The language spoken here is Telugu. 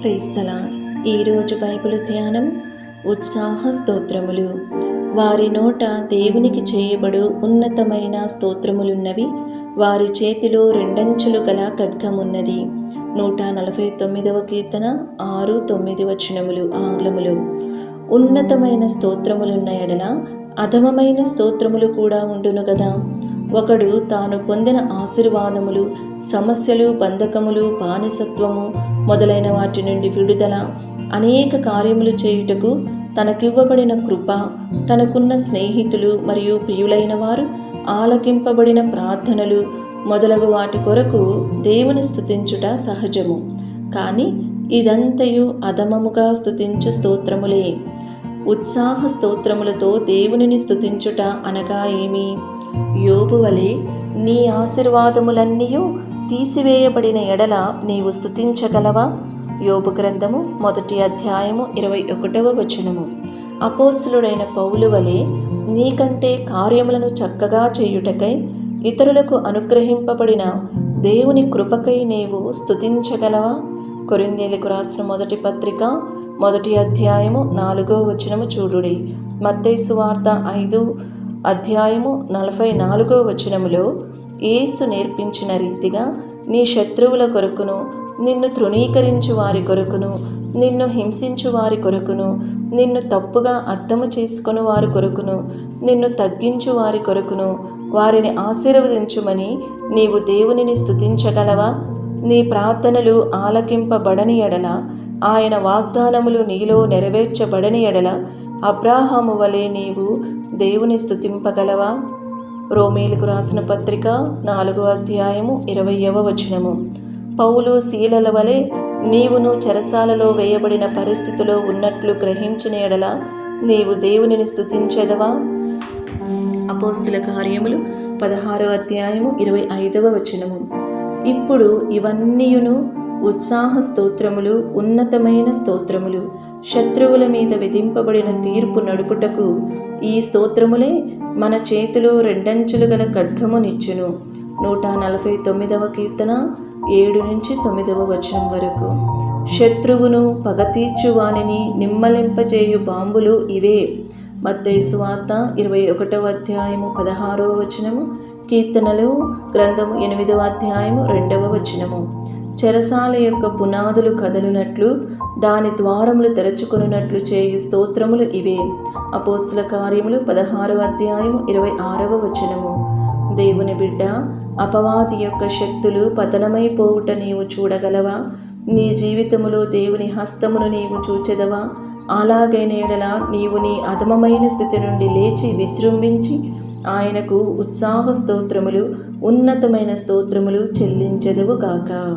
క్రీస్తల ఈరోజు బైబిల్ ధ్యానం ఉత్సాహ స్తోత్రములు. వారి నోట దేవునికి చేయబడు ఉన్నతమైన స్తోత్రములున్నవి వారి చేతిలో రెండంచులు గల ఖడ్గమున్నది. నూట నలభై తొమ్మిదవ కీర్తన ఆరు తొమ్మిది వచనములు ఆంగ్లములు. ఉన్నతమైన స్తోత్రములున్న ఎడల అధమమైన స్తోత్రములు కూడా ఉండును కదా ఒకడు తాను పొందిన ఆశీర్వాదములు సమస్యలు బంధకములు బానిసత్వము మొదలైన వాటి నుండి విడుదల అనేక కార్యములు చేయుటకు తనకివ్వబడిన కృప తనకున్న స్నేహితులు మరియు ప్రియులైన వారు ఆలకింపబడిన ప్రార్థనలు మొదలగు వాటి కొరకు దేవుని స్థుతించుట సహజము. కానీ ఇదంతయు అధమముగా స్థుతించు స్తోత్రములే. ఉత్సాహ స్తోత్రములతో దేవునిని స్థుతించుట అనగా ఏమి? యోబు వలె నీ ఆశీర్వాదములన్నీ తీసివేయబడిన ఎడల నీవు స్థుతించగలవా యోబు గ్రంథము మొదటి అధ్యాయము ఇరవై ఒకటవ వచనము. అపోస్తులుడైన పౌలు వలె నీకంటే కార్యములను చక్కగా చేయుటకై ఇతరులకు అనుగ్రహింపబడిన దేవుని కృపకై నీవు స్థుతించగలవా కొరిందేలకు రాసిన మొదటి పత్రిక మొదటి అధ్యాయము నాలుగో వచనము చూడుడి. మత్తైసు వార్త ఐదు అధ్యాయము నలభై నాలుగో వచనములో యేసు నేర్పించిన రీతిగా నీ శత్రువుల కొరకును నిన్ను తృణీకరించు వారి కొరకును నిన్ను హింసించు వారి కొరకును నిన్ను తప్పుగా అర్థము చేసుకుని వారి కొరకును నిన్ను తగ్గించు వారి కొరకును వారిని ఆశీర్వదించుమని నీవు దేవునిని స్థుతించగలవా నీ ప్రార్థనలు ఆలకింపబడని ఎడల ఆయన వాగ్దానములు నీలో నెరవేర్చబడని ఎడల అబ్రాహాము వలె నీవు దేవుని స్థుతింపగలవా రోమేలకు రాసిన పత్రిక నాలుగో అధ్యాయము ఇరవయవ వచనము. పౌలు శీలల వలె నీవును చెరసాలలో వేయబడిన పరిస్థితిలో ఉన్నట్లు గ్రహించిన ఎడల నీవు దేవునిని స్థుతించెదవా అపోస్తుల కార్యములు పదహారో అధ్యాయము ఇరవై ఐదవ వచనము. ఇప్పుడు ఇవన్నీయును ఉత్సాహ స్తోత్రములు ఉన్నతమైన స్తోత్రములు శత్రువుల మీద విధింపబడిన తీర్పు నడుపుటకు ఈ స్తోత్రములే మన చేతిలో రెండంచులు గల ఖడ్గమునిచ్చును. నూట నలభై తొమ్మిదవ కీర్తన ఏడు నుంచి తొమ్మిదవ వచనం వరకు. శత్రువును పగతీర్చు వానిని నిమ్మలింపజేయు బాంబులు ఇవే. మత్తైసు వార్త ఇరవై ఒకటవ అధ్యాయము పదహారవ వచనము కీర్తనలు గ్రంథము ఎనిమిదవ అధ్యాయము రెండవ వచనము. చెరసాల యొక్క పునాదులు కదలునట్లు దాని ద్వారములు తెరచుకొనున్నట్లు చేయు స్తోత్రములు ఇవే. అపోస్తుల కార్యములు పదహారవ అధ్యాయము ఇరవై ఆరవ వచనము. దేవుని బిడ్డ అపవాది యొక్క శక్తులు పతనమైపోవుట నీవు చూడగలవా? నీ జీవితములో దేవుని హస్తమును నీవు చూచెదవా? అలాగైన ఎడల నీవు నీ అధమమైన స్థితి నుండి లేచి విజృంభించి ఆయనకు ఉత్సాహ స్తోత్రములు ఉన్నతమైన స్తోత్రములు చెల్లించెదవు గాక.